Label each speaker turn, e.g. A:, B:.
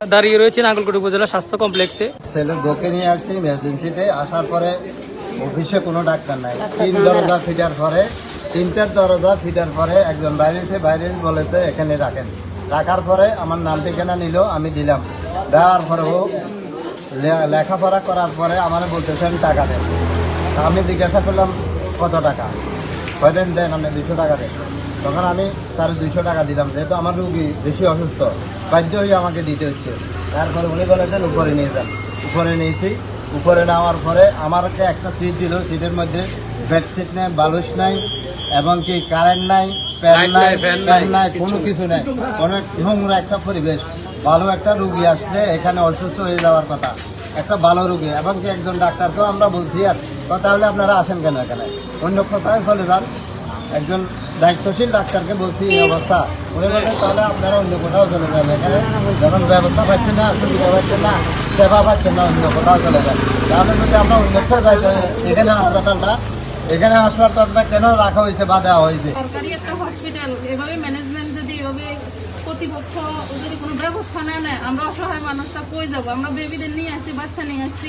A: দাঁড়িয়ে রয়েছে নাঙ্গলকোট উপজেলা স্বাস্থ্য কমপ্লেক্সে।
B: ছেলে বকে নিয়ে আসছি ইমার্জেন্সিতে আসার পরে অফিসে কোনো ডাক্তার নাই। তিন দরজা ফিটার পরে তিনটার দরজা ফিটার পরে একজন বাইরেতে বাইরে বলেতে এখানে রাখেন। রাখার পরে আমার নাম ঠিকানা নিল আমি দিলাম। দেওয়ার পরে ও লেখাপড়া করার পরে আমার বলতেছেন টাকা দেন আমি জিজ্ঞাসা করলাম কত টাকা? কয়দিন দেন আপনি দুশো টাকা দেন। তখন আমি তার দুইশো টাকা দিলাম যেহেতু আমার রুগী বেশি অসুস্থ বাধ্য হয়ে আমাকে দিতে হচ্ছে। তারপরে উনি বলেছেন উপরে নিয়ে যান। উপরে নিয়েছি। উপরে নেওয়ার পরে আমাকে একটা সিট দিল। সিটের মধ্যে বেডশিট নেই বালুস নাই এবং কি কারেন্ট নাই প্যান নাই ফ্যান
A: নাই,
B: কোনো কিছু নাই। অনেক নোংরা একটা পরিবেশ। ভালো একটা রুগী আসলে এখানে অসুস্থ হয়ে যাওয়ার কথা। একটা ভালো রুগী এবং কি একজন ডাক্তারকেও আমরা বলছি আর তাহলে আপনারা আসেন কেন এখানে? অন্য কোথায় চলে যান। একজন দায়িত্বশীল ডাক্তারকে বলছি এই অবস্থা। উনি বলছেন, তাহলে আপনারা অন্য কোথাও চলে যান এখানে। যখন ব্যবস্থা পাচ্ছেন না, সুবিধা পাচ্ছেন না, সেবা পাচ্ছেন না, অন্য কোথাও চলে যান। তাহলে যদি আমরা অন্যত্র যাই এখানে হাসপাতালটা এখানে হাসপাতালটা কেন রাখা হয়েছে বা দেওয়া হয়েছে?
C: সরকারি একটা হসপিটাল এভাবে ম্যানেজমেন্ট যদি এভাবে কর্তৃপক্ষ যদি কোনো ব্যবস্থা নেয় নেয়, আমরা অসহায় মানুষটা কই যাব? আমরা বেবিদের নিয়ে আসছি বাচ্চা নিয়ে আসছি